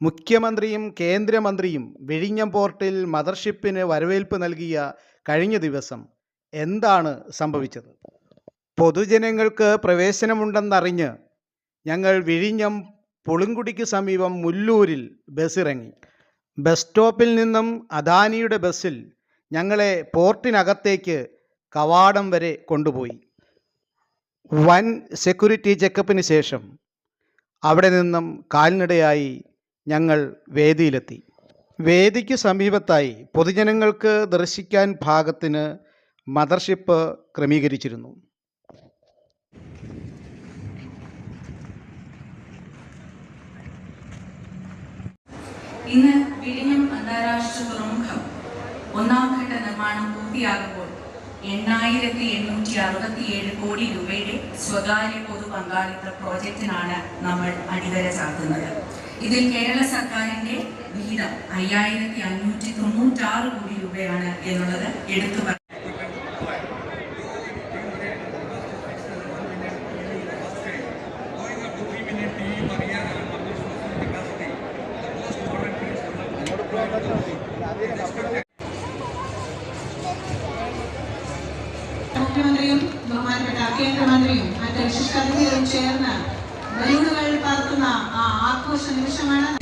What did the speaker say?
മുഖ്യമന്ത്രിയും കേന്ദ്രമന്ത്രിയും വിഴിഞ്ഞം പോർട്ടിൽ മദർഷിപ്പിന് വരവേൽപ്പ് നൽകിയ കഴിഞ്ഞ ദിവസം എന്താണ് സംഭവിച്ചത്? പൊതുജനങ്ങൾക്ക് പ്രവേശനമുണ്ടെന്നറിഞ്ഞ് ഞങ്ങൾ വിഴിഞ്ഞം പുളുങ്കുടിക്ക് സമീപം മുല്ലൂരിൽ ബസ്സിറങ്ങി. ബസ് സ്റ്റോപ്പിൽ നിന്നും അദാനിയുടെ ബസ്സിൽ ഞങ്ങളെ പോർട്ടിനകത്തേക്ക് കവാടം വരെ കൊണ്ടുപോയി. വൻ സെക്യൂരിറ്റി ചെക്കപ്പിന് ശേഷം അവിടെ നിന്നും കാൽനടയായി ഞങ്ങൾ വേദിയിലെത്തി. വേദിക്ക് സമീപത്തായി പൊതുജനങ്ങൾക്ക് ദർശിക്കാൻ ഭാഗത്തിന് മദർഷിപ്പ് ക്രമീകരിച്ചിരുന്നു. ഇന്ന് വിഴിഞ്ഞം അന്താരാഷ്ട്ര തുറമുഖം ഒന്നാം ഘട്ട നിർമ്മാണം പൂർത്തിയാകുമ്പോൾ എണ്ണായിരത്തി എണ്ണൂറ്റി അറുപത്തിയേഴ് കോടി രൂപയുടെ സ്വകാര്യ പൊതു പങ്കാളിത്ത പ്രോജക്റ്റിനാണ് നമ്മൾ അടിവര ചാർത്തുന്നത്. ഇതിൽ കേരള സർക്കാരിന്റെ വിഹിതം അയ്യായിരത്തി അഞ്ഞൂറ്റി തൊണ്ണൂറ്റാറ് കോടി രൂപയാണ് എന്നുള്ളത് എടുത്തു പറഞ്ഞു മുഖ്യമന്ത്രിയും ബഹുമാനപ്പെട്ട കേന്ദ്രമന്ത്രിയും മറ്റ് വിശിഷ്ടാതിഥികളും ചേർന്ന് 我是不 serius.